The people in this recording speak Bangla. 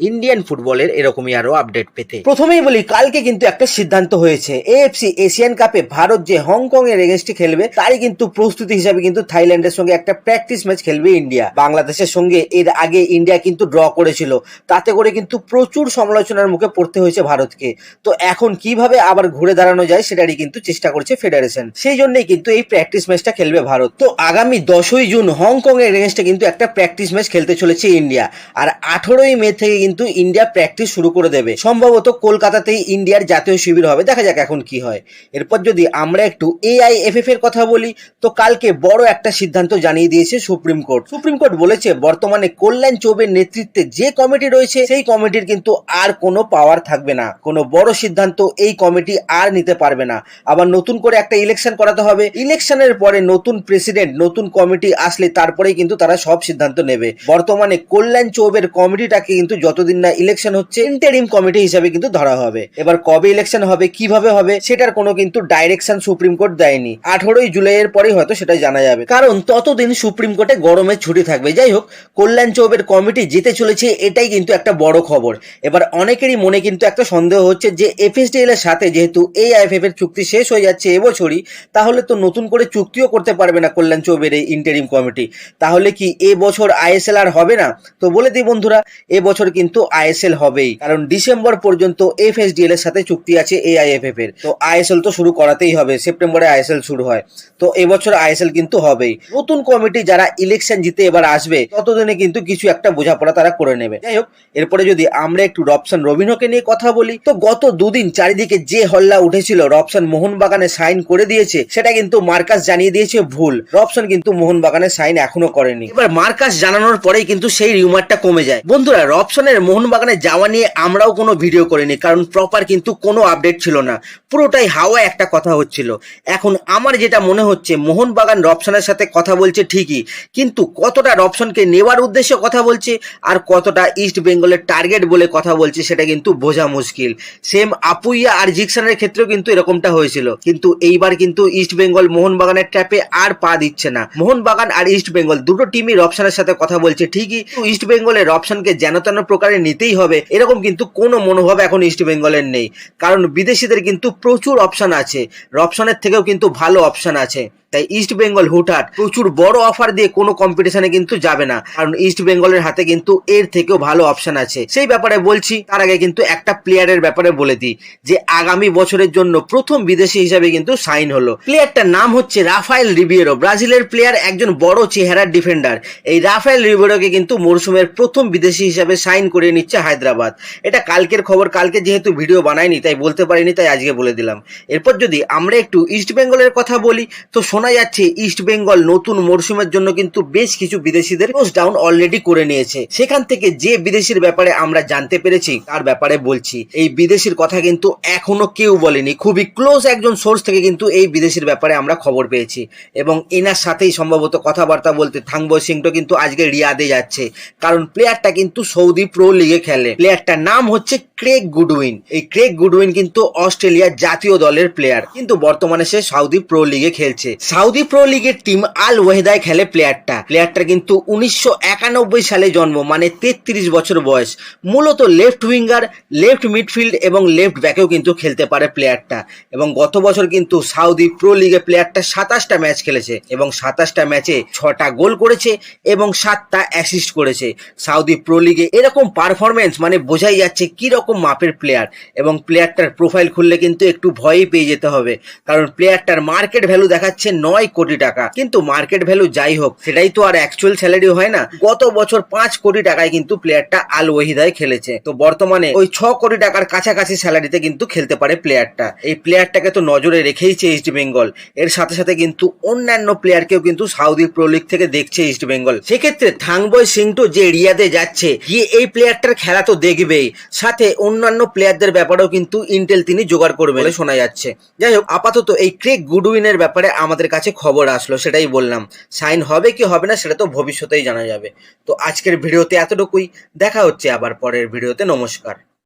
ইন্ডিয়ান ফুটবলের এরকমই আরও আপডেট পেতে। প্রথমেই বলি, কালকে কিন্তু একটা সিদ্ধান্ত হয়েছে। এএফসি এশিয়ান কাপে ভারত যে হংকং এর এগেনস্টে খেলবে, তারই কিন্তু প্রস্তুতি হিসাবে কিন্তু থাইল্যান্ডের সঙ্গে একটা প্র্যাকটিস ম্যাচ খেলবে ইন্ডিয়া বাংলাদেশের সঙ্গে এর আগে ইন্ডিয়া কিন্তু ড্র করেছিল। তাতে করে কিন্তু প্রচুর সমালোচনার মুখে পড়তে হয়েছে ভারতকে। তো এখন কীভাবে আবার ঘুরে দাঁড়ানো যায়, সেটারই কিন্তু চেষ্টা করছে ফেডারেশন সেই জন্যই কিন্তু এই প্র্যাকটিস ম্যাচটা খেলবে ভারত। তো আগামী দশই জুন হংকং এর এগেনস্টে কিন্তু একটা প্র্যাকটিস ম্যাচ খেলতে চলেছে ইন্ডিয়া আর আঠেরোই মে থেকে কিন্তু ইন্ডিয়া প্র্যাকটিস শুরু করে দেবে। সম্ভবত কলকাতাতেই ইন্ডিয়ার জাতীয় শিবির হবে। দেখা যাক এখন কি হয়। এরপর যদি আমরা একটু এআইএফএফ এর কথা বলি, তো কালকে বড় একটা সিদ্ধান্ত জানিয়ে দিয়েছে সুপ্রিম কোর্ট সুপ্রিম কোর্ট বলেছে, বর্তমানে কল্যাণ চৌবের নেতৃত্বে যে কমিটি রয়েছে, সেই কমিটির কিন্তু আর কোনো পাওয়ার থাকবে না। কোনো বড় সিদ্ধান্ত এই কমিটি আর নিতে পারবে না। আবার নতুন করে একটা ইলেকশন করাতে হবে। ইলেকশনের পরে নতুন প্রেসিডেন্ট নতুন কমিটি আসলে তারপরেই কিন্তু তারা সব সিদ্ধান্ত নেবে। বর্তমানে কল্যাণ চৌবের কমিটিটাকে কিন্তু যতদিন না ইলেকশন হচ্ছে ইন্টারিম কমিটি হিসাবে কিন্তু ধরা হবে। এবার কবে ইলেকশন হবে, কীভাবে হবে, সেটার কোনো কিন্তু ডাইরেকশন সুপ্রিম কোর্ট দেয়নি। আঠারোই জুলাই এর পরে হয়তো সেটা জানা যাবে। কারণ ততদিন সুপ্রিম কোর্টে গরমের ছুটি থাকবে। যাই হোক, কল্যাণ চৌবের কমিটি জিতে চলেছে, এটাই কিন্তু একটা বড় খবর। এবার অনেকেরই মনে কিন্তু একটা সন্দেহ হচ্ছে যে এফএসডিএল এর সাথে যেহেতু এই আইএফএফ এর চুক্তি শেষ হয়ে যাচ্ছে এবছরই, তাহলে তো নতুন করে চুক্তিও করতে পারবে না কল্যাণ চৌবের এই ইন্টারিম কমিটি তাহলে কি এবছর আইএসএল আর হবে না? তো বলে দিই বন্ধুরা, এবছর বছর কিন্তু আইএসএল হবেই। কারণ ডিসেম্বর পর্যন্ত এফএসডিএল এর সাথে চুক্তি আছে এ এআইএফএফ এর। তো আইএসএল তো শুরু করাতেই হবে, সেপ্টেম্বরে আইএসএল শুরু হয়। তো এবছর আইএসএল কিন্তু হবেই। নতুন কমিটি যারা ইলেকশন জিতে এবার আসবে, ততদিনে কিন্তু কিছু একটা বোঝাপড়া তারা করে নেবে। যাই হোক, এরপরে যদি আমরা একটু রবসান রবিনকে নিয়ে কথা বলি, তো গত দুদিন চারিদিকে যে হল্লা উঠেছিল রবসান মোহনবাগানে সাইন করে দিয়েছে, সেটা কিন্তু মার্কাস জানিয়ে দিয়েছে ভুল। রবসান কিন্তু মোহনবাগানে সাইন এখনও করেনি। এবার মার্কাস জানানোর পরেই কিন্তু সেই রিউমারটা কমে যায়। বন্ধুরা রবসানের মোহনবাগানে যাওয়া নিয়ে আমরাও কোনো ভিডিও করিনি, কারণ প্রপার কিন্তু কোনো আপডেট ছিল না। পুরোটাই হাওয়া একটা কথা হচ্ছিল। এখন আমার যেটা মনে হচ্ছে, মোহনবাগান রবসানের সাথে কথা বলছে ঠিকই, কিন্তু কতটা রবসানকে নেওয়ার উদ্দেশ্যে কথা বলছে আর কতটা ইস্ট বেঙ্গলের টার্গেট বলে কথা বলছে সেটা কিন্তু বোঝা মুশকিল। সেম আপুইয়া আর জিকসানের ক্ষেত্রেও কিন্তু এরকমটা হয়েছিল। কিন্তু এইবার কিন্তু ইস্ট বেঙ্গল মোহনবাগানের ট্র্যাপে আর পা দিচ্ছে না। মোহনবাগান আর ইস্ট বেঙ্গল দুটো টিমই রপশনের সাথে কথা বলছে ঠিকই। ইস্ট বেঙ্গলের রবসানকে যেন তেন প্রকারে নিতেই হবে। এরকম কিন্তু কোনো মনোভাব এখন ইস্ট বেঙ্গলের নেই। কারণ বিদেশিদের কিন্তু প্রচুর অপশন আছে। রবসানের থেকেও কিন্তু ভালো অপশন আছে। তাই ইস্ট বেঙ্গল হুটহাট প্রচুর বড় অফার দিয়ে কোনো কম্পিটিশনে কিন্তু যাবে না। কারণ ইস্ট বেঙ্গলের হাতে কিন্তু এর থেকেও ভালো অপশন আছে। সেই ব্যাপারে বলছি, তার আগে কিন্তু একটা প্লেয়ারের ব্যাপারে বলে দিই, যে আগামী বছরের জন্য প্রথম বিদেশি হিসাবে কিন্তু সাইন হলো। প্লেয়ারটার নাম হচ্ছে রাফায়েল রিবিয়েরো ব্রাজিলের প্লেয়ার একজন বড় চেহারার ডিফেন্ডার এই রাফায়েল রিবিয়েরোকে কিন্তু মরসুমের প্রথম বিদেশি হিসাবে সাইন করে নিচ্ছে হায়দ্রাবাদ। এটা কালকের খবর, কালকে যেহেতু ভিডিও বানায়নি তাই বলতে পারিনি, তাই আজকে বলে দিলাম। এরপর যদি আমরা একটু ইস্ট বেঙ্গলের কথা বলি, তো শোনা যাচ্ছে ইস্ট বেঙ্গল নতুন মরশুমের জন্য কিন্তু বেশ কিছু বিদেশিদের ক্লোজ ডাউন অলরেডি করে নিয়েছে। সেখান থেকে যে বিদেশির ব্যাপারে আমরা জানতে পেরেছি, তার ব্যাপারে বলছি। এই বিদেশির কথা কিন্তু এখনও কেউ বলেনি। খুবই ক্লোজ একজন সোর্স থেকে কিন্তু এই বিদেশির ব্যাপারে আমরা খবর পেয়েছি। এবং এনার সাথেই সম্ভবত কথাবার্তা বলতে থাংবো সিংটো কিন্তু আজকে রিয়াদে যাচ্ছে। কারণ প্লেয়ারটা কিন্তু সৌদি প্রো লিগে খেলে। প্লেয়ারটার নাম হচ্ছে ক্রেগ গুডউইন। এই ক্রেগ গুডউইন কিন্তু অস্ট্রেলিয়ার জাতীয় দলের প্লেয়ার কিন্তু বর্তমানে সে সৌদি প্রো লিগে খেলছে। সৌদি প্রো লিগের টিম আল ওয়েদায় খেলে প্লেয়ারটা প্লেয়ারটা কিন্তু উনিশশো একানব্বই সালে জন্ম মানে তেত্রিশ বছর বয়স। মূলত লেফট উইঙ্গার লেফট মিডফিল্ড এবং লেফট ব্যাকেও কিন্তু খেলতে পারে প্লেয়ারটা এবং গত বছর কিন্তু সাউদি প্রো লিগে প্লেয়ারটা সাতাশটা ম্যাচ খেলেছে এবং সাতাশটা ম্যাচে ছটা গোল করেছে এবং সাতটা অ্যাসিস্ট করেছে। সাউদি প্রো লিগে এরকম পারফরমেন্স মানে বোঝাই যাচ্ছে কি রকম মাপের প্লেয়ার এবং প্লেয়ারটার প্রোফাইল খুললে কিন্তু একটু ভয়ই পেয়ে যেতে হবে। কারণ প্লেয়ারটার মার্কেট ভ্যালু দেখাচ্ছে নয় কোটি টাকা। কিন্তু মার্কেট ভ্যালু যাই হোক, সেটাই তো আর অ্যাকচুয়াল স্যালারি হয় না। গত বছর পাঁচ কোটি টাকায় কিন্তু প্লেয়ারটা আল ওয়াহিদায় খেলেছে। তো বর্তমানে ওই ছ কোটি টাকার কাছাকাছি স্যালারিতে কিন্তু খেলতে পারে প্লেয়ারটা এই প্লেয়ারটাকে তো নজরে রেখেইছে ইস্ট বেঙ্গল এর সাথে সাথে কিন্তু অন্যান্য প্লেয়ারকেও কিন্তু সাউদি প্রো থেকে দেখছে ইস্ট বেঙ্গল সেক্ষেত্রে থাংবয় সিংটো যে এরিয়াতে যাচ্ছে, গিয়ে এই প্লেয়ারটার খেলা তো দেখবেই। সাথে অন্যান্য প্লেয়ারদের ব্যাপারেও কিন্তু ইন্টেল তিনি জোগাড় করবে বলে শোনা যাচ্ছে। যাই হোক, আপাতত এই ক্রেক গুডউইনের ব্যাপারে আমাদের কাছে খবর আসলো, সেটাই বললাম। সাইন হবে কি হবে না সেটা তো ভবিষ্যতেই জানা যাবে। তো আজকের ভিডিওতে এতটুকুই। দেখা হচ্ছে আবার পরের ভিডিওতে। নমস্কার।